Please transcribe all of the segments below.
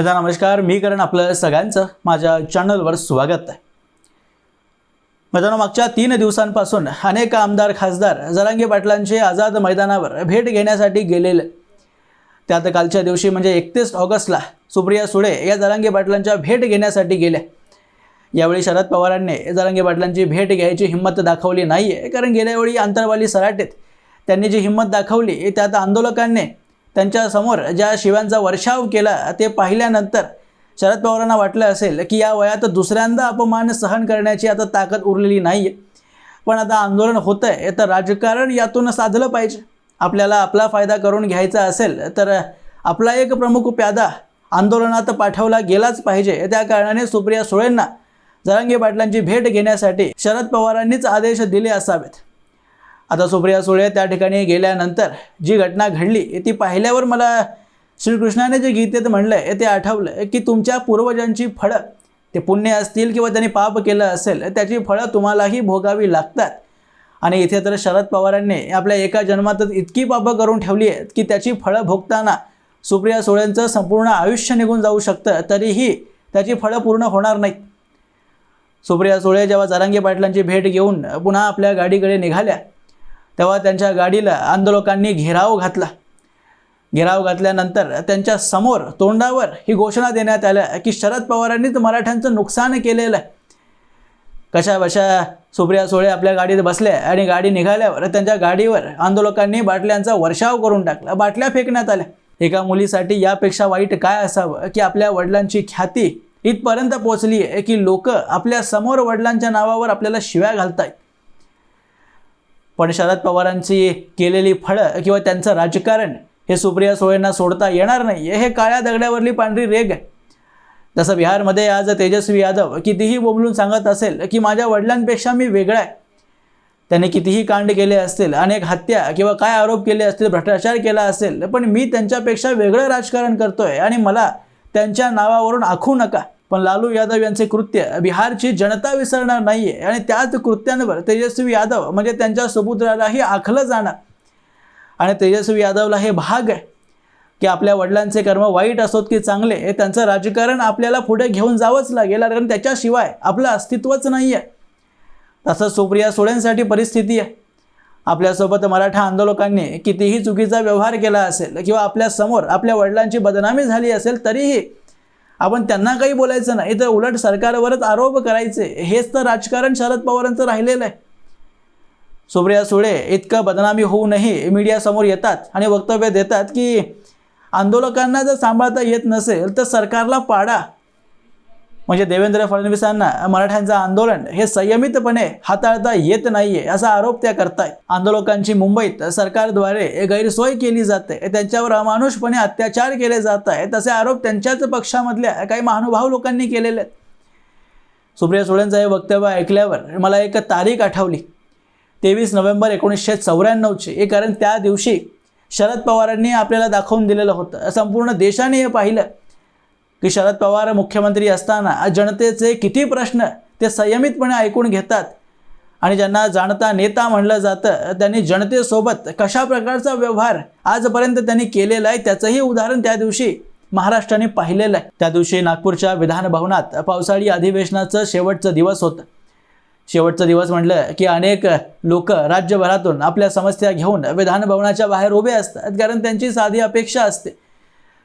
माझा नमस्कार. मी करण आपलं सगळ्यांचं. माझ्या चॅनलवर स्वागत आहे. मित्रांनो मागच्या तीन दिवसांपासून अनेक आमदार खासदार जरांगे पाटलांचे आझाद मैदानावर भेट घेण्यासाठी गेलेले. त्यात कालच्या दिवशी म्हणजे एकतीस ऑगस्टला सुप्रिया सुळे या जरांगे पाटलांच्या भेट घेण्यासाठी गेल्या यावेळी शरद पवारांनी जरांगे पाटलांची भेट घ्यायची हिंमत दाखवली नाही आहे कारण गेल्यावेळी आंतरवाली अंतरवाली सराटेत त्यांनी जी हिंमत दाखवली त्यात आंदोलकांनी त्यांच्यासमोर ज्या शिव्यांचा वर्षाव केला ते पाहिल्यानंतर शरद पवारांना वाटलं असेल की या वयात दुसऱ्यांदा अपमान सहन करण्याची आता ताकद उरलेली नाही आहे पण आता आंदोलन होतं आहे तर राजकारण यातून साधलं पाहिजे. आपल्याला आपला फायदा करून घ्यायचा असेल तर आपला एक प्रमुख प्यादा आंदोलनात पाठवला गेलाच पाहिजे. त्या कारणाने सुप्रिया सुळेंना जरांगे पाटलांची भेट घेण्यासाठी शरद पवारांनीच आदेश दिले असावेत. आता सुप्रिया सुळे त्या ठिकाणी गेल्यानंतर जी घटना घडली ती पाहिल्यावर मला श्रीकृष्णाने जे गीतेत म्हणलं आहे ते आठवलं की तुमच्या पूर्वजांची फळं ते पुण्य असतील किंवा त्यांनी पाप केलं असेल त्याची फळं तुम्हालाही भोगावी लागतात. आणि इथे तर शरद पवारांनी आपल्या एका जन्मातच इतकी पापं करून ठेवली आहेत की त्याची फळं भोगताना सुप्रिया सुळेंचं संपूर्ण आयुष्य निघून जाऊ शकतं तरीही त्याची फळं पूर्ण होणार नाहीत. सुप्रिया सुळे जेव्हा जरांगे पाटलांची भेट घेऊन पुन्हा आपल्या गाडीकडे निघाल्या तेव्हा त्यांच्या गाडीला आंदोलकांनी घेराव घातला. घेराव घातल्यानंतर त्यांच्यासमोर तोंडावर ही घोषणा देण्यात आल्या की शरद पवारांनीच मराठ्यांचं नुकसान केलेलं आहे. कशा बशा सुप्रिया सुळे आपल्या गाडीत बसल्या आणि गाडी निघाल्यावर त्यांच्या गाडीवर आंदोलकांनी बाटल्यांचा वर्षाव करून टाकला बाटल्या फेकण्यात आल्या. एका मुलीसाठी यापेक्षा वाईट काय असावं की आपल्या वडिलांची ख्याती इथपर्यंत पोचली आहे की लोक आपल्यासमोर वडिलांच्या नावावर आपल्याला शिव्या घालतायत? पण शरद पवारांची केलेली फळं किंवा त्यांचं राजकारण हे सुप्रिया सुळेंना सोडता येणार नाही. हे काळ्या दगड्यावरली पांढरी रेग आहे. तसं बिहारमध्ये आज तेजस्वी यादव कितीही बोबलून सांगत असेल की माझ्या वडिलांपेक्षा मी वेगळा आहे. त्याने कितीही कांड केले असतील अनेक हत्या किंवा काय आरोप केले असतील भ्रष्टाचार केला असेल पण मी त्यांच्यापेक्षा वेगळं राजकारण करतोय आणि मला त्यांच्या नावावरून आखू नका. पण लालू यादव यांचे कृत्य बिहारची जनता विसरणार नाही आहे आणि त्याच कृत्यांवर तेजस्वी यादव म्हणजे त्यांच्या सुपुत्रालाही आखलं जाणार. आणि तेजस्वी यादवला हे भाग आहे की आपल्या वडिलांचे कर्म वाईट असोत की चांगले हे त्यांचं राजकारण आपल्याला पुढे घेऊन जावंच लागेल कारण त्याच्याशिवाय आपलं अस्तित्वच नाही आहे तसंच सुप्रिया सुळेंसाठी परिस्थिती आहे. आपल्यासोबत मराठा आंदोलकांनी कितीही चुकीचा व्यवहार केला असेल किंवा आपल्यासमोर आपल्या वडिलांची बदनामी झाली असेल तरीही आपण त्यांना काही बोलायचं नाही. तर उलट सरकारवरच आरोप करायचे. हेच तर राजकारण शरद पवारांचं राहिलेलं आहे. सुप्रिया सुळे इतकं बदनामी होऊनही मीडियासमोर येतात आणि वक्तव्य देतात की आंदोलकांना जर सांभाळता येत नसेल तर सरकारला पाडा. म्हणजे देवेंद्र फडणवीसांना मराठ्यांचं आंदोलन हे संयमितपणे हाताळता येत नाहीये असा आरोप त्या करतायत. आंदोलकांची मुंबईत सरकारद्वारे गैरसोय केली जाते त्यांच्यावर अमानुषपणे अत्याचार केले जात आहे तसे आरोप त्यांच्याच पक्षामधल्या काही महानुभाव लोकांनी केलेले आहेत. सुप्रिया सुळेंचं हे वक्तव्य ऐकल्यावर मला एक तारीख आठवली. तेवीस नोव्हेंबर एकोणीसशे चौऱ्याण्णवची. हे कारण त्या दिवशी शरद पवारांनी आपल्याला दाखवून दिलेलं होतं. संपूर्ण देशाने हे पाहिलं. की शरद पवार मुख्यमंत्री असताना जनतेचे किती प्रश्न ते संयमितपणे ऐकून घेतात. आणि ज्यांना जाणता नेता म्हणलं जातं त्यांनी जनतेसोबत कशा प्रकारचा व्यवहार आजपर्यंत त्यांनी केलेला आहे त्याचंही उदाहरण त्या दिवशी महाराष्ट्राने पाहिलेलं आहे. त्या दिवशी नागपूरच्या विधानभवनात पावसाळी अधिवेशनाचं शेवटचं दिवस होतं. शेवटचा दिवस म्हटलं की अनेक लोक राज्यभरातून आपल्या समस्या घेऊन विधानभवनाच्या बाहेर उभे असतात कारण त्यांची साधी अपेक्षा असते.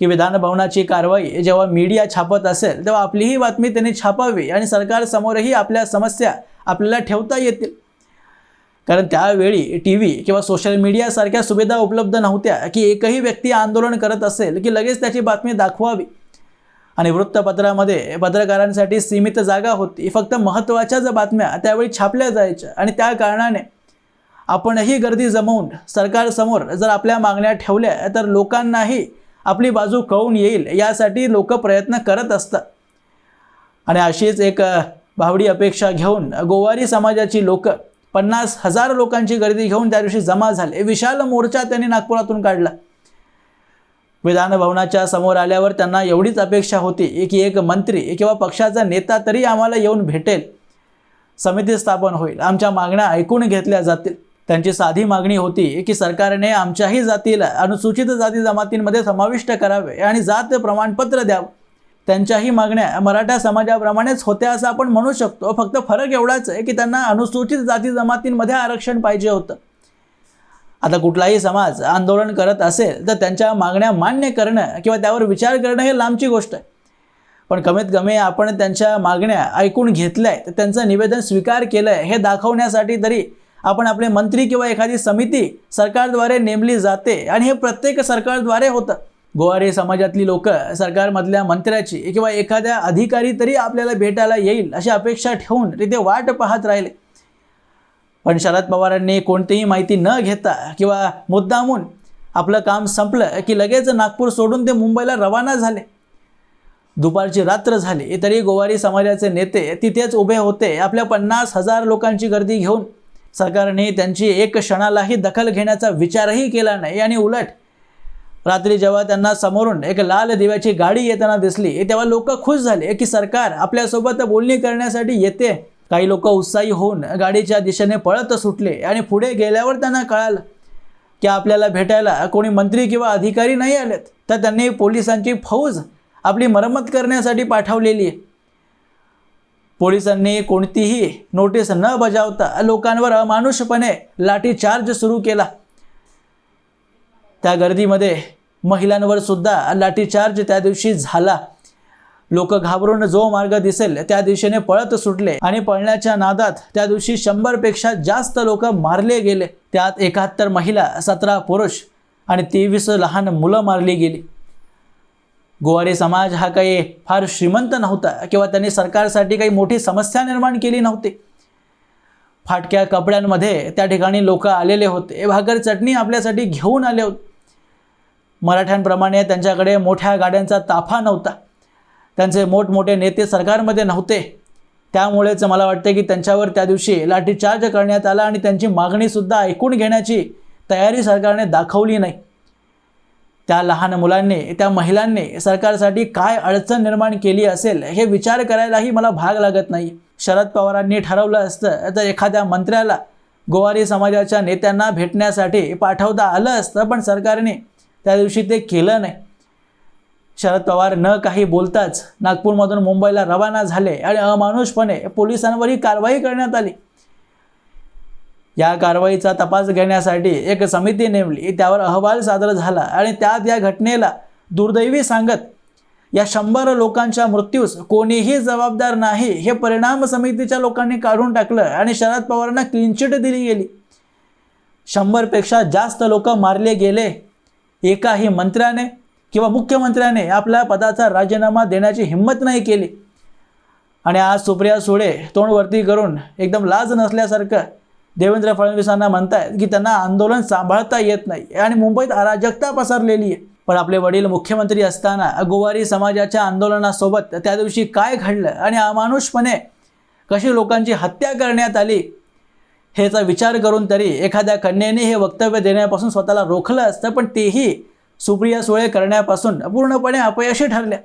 की विधानभवनाची कारवाई जेव्हा मीडिया छापत असेल तेव्हा आपलीही बातमी त्यांनी छापावी आणि सरकारसमोरही आपल्या समस्या आपल्याला ठेवता येतील. कारण त्यावेळी टी व्ही किंवा सोशल मीडियासारख्या सुविधा उपलब्ध नव्हत्या की एकही व्यक्ती आंदोलन करत असेल की लगेच त्याची बातमी दाखवावी. आणि वृत्तपत्रामध्ये पत्रकारांसाठी सीमित जागा होती. फक्त महत्त्वाच्या ज्या बातम्या त्यावेळी छापल्या जायच्या आणि त्या कारणाने आपणही गर्दी जमवून सरकारसमोर जर आपल्या मागण्या ठेवल्या तर लोकांनाही आपली बाजू कळून येईल यासाठी लोक प्रयत्न करत असतात. आणि अशीच एक भावडी अपेक्षा घेऊन गोवारी समाजाची लोक पन्नास हजार लोकांची गर्दी घेऊन त्या दिवशी जमा झाले. विशाल मोर्चा त्यांनी नागपुरातून काढला. विधानभवनाच्या समोर आल्यावर त्यांना एवढीच अपेक्षा होती की एक मंत्री किंवा पक्षाचा नेता तरी आम्हाला येऊन भेटेल. समिती स्थापन होईल. आमच्या मागण्या ऐकून घेतल्या जातील. त्यांची साधी मागणी होती की सरकारने आमच्याही जातीला अनुसूचित जाती जमातींमध्ये समाविष्ट करावे आणि जात प्रमाणपत्र द्यावं. त्यांच्याही मागण्या मराठा समाजाप्रमाणेच होत्या असं आपण म्हणू शकतो. फक्त फरक एवढाच आहे की त्यांना अनुसूचित जाती जमातींमध्ये आरक्षण पाहिजे होतं. आता कुठलाही समाज आंदोलन करत असेल तर त्यांच्या मागण्या मान्य करणं किंवा त्यावर विचार करणं हे लांबची गोष्ट आहे. पण कमीत कमी आपण त्यांच्या मागण्या ऐकून घेतल्या आहेत त्यांचं निवेदन स्वीकार केलं आहे हे दाखवण्यासाठी तरी आपण आपले मंत्री किंवा एखादी समिती सरकारद्वारे नेमली जाते. आणि हे प्रत्येक सरकारद्वारे होतं. गोवारी समाजातली लोक सरकारमधल्या मंत्र्याची किंवा एखाद्या अधिकारी तरी आपल्याला भेटायला येईल अशी अपेक्षा ठेवून तिथे वाट पाहत राहिले. पण शरद पवारांनी कोणतीही माहिती न घेता किंवा मुद्दामून आपलं काम संपलं की लगेच नागपूर सोडून ते मुंबईला रवाना झाले. दुपारची रात्र झाली तरी गोवारी समाजाचे नेते तिथेच उभे होते. आपल्या पन्नास हजार लोकांची गर्दी घेऊन सरकारने त्यांची एक क्षणालाही दखल घेण्याचा विचारही केला नाही. आणि उलट रात्री जेव्हा त्यांना समोरून एक लाल दिव्याची गाडी येताना दिसली तेव्हा लोक खुश झाले की सरकार आपल्यासोबत बोलणी करण्यासाठी येते. काही लोक उत्साही होऊन गाडीच्या दिशेने पळत सुटले आणि पुढे गेल्यावर त्यांना कळालं की आपल्याला भेटायला कोणी मंत्री किंवा अधिकारी नाही आलेत. तर त्यांनी पोलिसांची फौज आपली मरम्मत करण्यासाठी पाठवलेली आहे. पोलिसांनी कोणतीही नोटीस न बजावता लोकांवर अमानुषपणे लाठीचार्ज सुरू केला. त्या गर्दीमध्ये महिलांवर सुद्धा लाठीचार्ज त्या दिवशी झाला. लोक घाबरून जो मार्ग दिसेल त्या दिशेने पळत सुटले आणि पळण्याच्या नादात त्या दिवशी शंभरपेक्षा जास्त लोक मारले गेले. त्यात एकाहत्तर महिला सतरा पुरुष आणि तेवीस लहान मुलं मारली गेली. गोवारी समाज हा काही फार श्रीमंत नव्हता किंवा त्यांनी सरकारसाठी काही मोठी समस्या निर्माण केली नव्हती. फाटक्या कपड्यांमध्ये त्या ठिकाणी लोक आलेले होते. भाकर चटणी आपल्यासाठी घेऊन आले होते. मराठ्यांप्रमाणे त्यांच्याकडे मोठ्या गाड्यांचा ताफा नव्हता. त्यांचे मोठमोठे नेते सरकारमध्ये नव्हते. त्यामुळेच मला वाटते की त्यांच्यावर त्या दिवशी लाठीचार्ज करण्यात आला आणि त्यांची मागणीसुद्धा ऐकून घेण्याची तयारी सरकारने दाखवली नाही. त्या लहान मुलांनी त्या महिलांनी सरकारसाठी काय अडचण निर्माण केली असेल हे विचार करायलाही मला भाग लागत नाही. शरद पवारांनी ठरवलं असतं तर एखाद्या मंत्र्याला गोवारी समाजाच्या नेत्यांना भेटण्यासाठी पाठवता आलं असतं पण सरकारने त्या दिवशी ते केलं नाही. शरद पवार न काही बोलताच नागपूरमधून मुंबईला रवाना झाले आणि अमानुषपणे पोलिसांवरही कारवाई करण्यात आली. या कारवाईचा तपास घेण्यासाठी एक समिती नेमली. त्यावर अहवाल सादर झाला आणि त्यात या घटनेला दुर्दैवी सांगत या शंभर लोकांच्या मृत्यूस कोणीही जबाबदार नाही हे परिणाम समितीच्या लोकांनी काढून टाकलं आणि शरद पवारांना क्लीनचिट दिली गेली. शंभरपेक्षा जास्त लोक मारले गेले एकाही मंत्र्याने किंवा मुख्यमंत्र्याने आपल्या पदाचा राजीनामा देण्याची हिंमत नाही केली. आणि आज सुप्रिया सुळे तोंडवरती करून एकदम लाज नसल्यासारखं देवेंद्र फडणवीसांना म्हणतायत की त्यांना आंदोलन सांभाळता येत नाही. आणि मुंबईत अराजकता पसरलेली आहे. पण आपले वडील मुख्यमंत्री असताना गोवारी समाजाच्या आंदोलनासोबत त्या दिवशी काय घडलं आणि अमानुषपणे कशी लोकांची हत्या करण्यात आली ह्याचा विचार करून तरी एखाद्या कन्येने हे वक्तव्य देण्यापासून स्वतःला रोखलं असतं पण तेही सुप्रिया सुळे करण्यापासून पूर्णपणे अपयशी ठरल्या.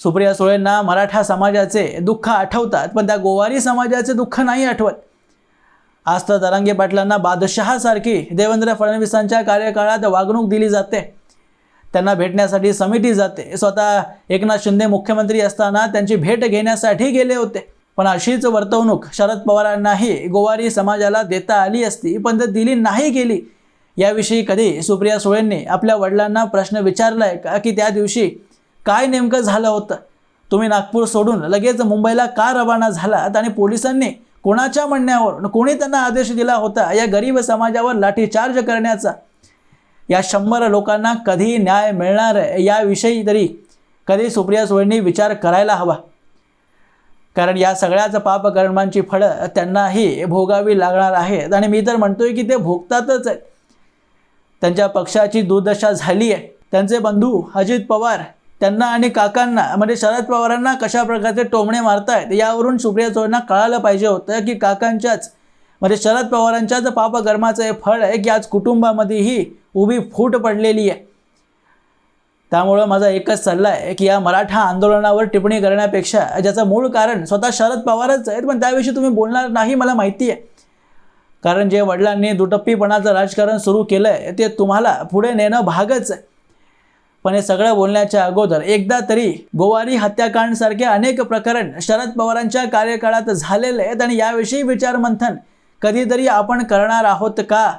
सुप्रिया सुळेंना मराठा समाजाचे दुःख आठवतात पण त्या गोवारी समाजाचे दुःख नाही आठवत. आज तर दरांगे पाटलांना बादशहासारखी देवेंद्र फडणवीसांच्या कार्यकाळात वागणूक दिली जाते. त्यांना भेटण्यासाठी समिती जाते. स्वतः एकनाथ शिंदे मुख्यमंत्री असताना त्यांची भेट घेण्यासाठी गेले होते. पण अशीच वर्तवणूक शरद पवारांनाही गोवारी समाजाला देता आली असती पण ते दिली नाही गेली. याविषयी कधी सुप्रिया सुळेंनी आपल्या वडिलांना प्रश्न विचारलाय का? की त्या दिवशी काय नेमकं झालं होतं? तुम्ही नागपूर सोडून लगेच मुंबईला का रवाना झालात? आणि पोलिसांनी कोणाच्या म्हणण्यावर? कोणी त्यांना आदेश दिला होता? या गरीब समाजावर लाठीचार्ज करण्याचा? या शंभर लोकांना कधी न्याय मिळणार आहे? याविषयी तरी कधी सुप्रिया सुळेंनी विचार करायला हवा. कारण या सगळ्याच पापकर्मांची फळं त्यांनाही भोगावी लागणार आहेत. आणि मी तर म्हणतोय की ते भोगतातच आहेत. त्यांच्या पक्षाची दुर्दशा झाली आहे त्यांचे बंधू अजित पवार त्यांना आणि काकांना म्हणजे शरद पवारांना कशा प्रकारचे टोमणे मारतायत यावरून सुप्रिया सुळेंना कळालं पाहिजे होतं की काकांच्याच म्हणजे शरद पवारांच्याच पापकर्माचं हे फळ आहे की आज कुटुंबामध्येही उभी फूट पडलेली आहे. त्यामुळं माझा एकच सल्ला आहे की या मराठा आंदोलनावर टिप्पणी करण्यापेक्षा ज्याचं मूळ कारण स्वतः शरद पवारच आहेत पण त्याविषयी तुम्ही बोलणार नाही मला माहिती आहे. कारण जे वडिलांनी दुटप्पीपणाचं राजकारण सुरू केलं आहे ते तुम्हाला पुढे नेणं भागच आहे. पण हे सगळं बोलण्याच्या अगोदर एकदा तरी गोवारी हत्याकांड सारखे अनेक प्रकरण शरद पवारांच्या कार्यकाळात झालेले आहेत आणि याविषयी विचारमंथन कधीतरी आपण करणार आहोत का?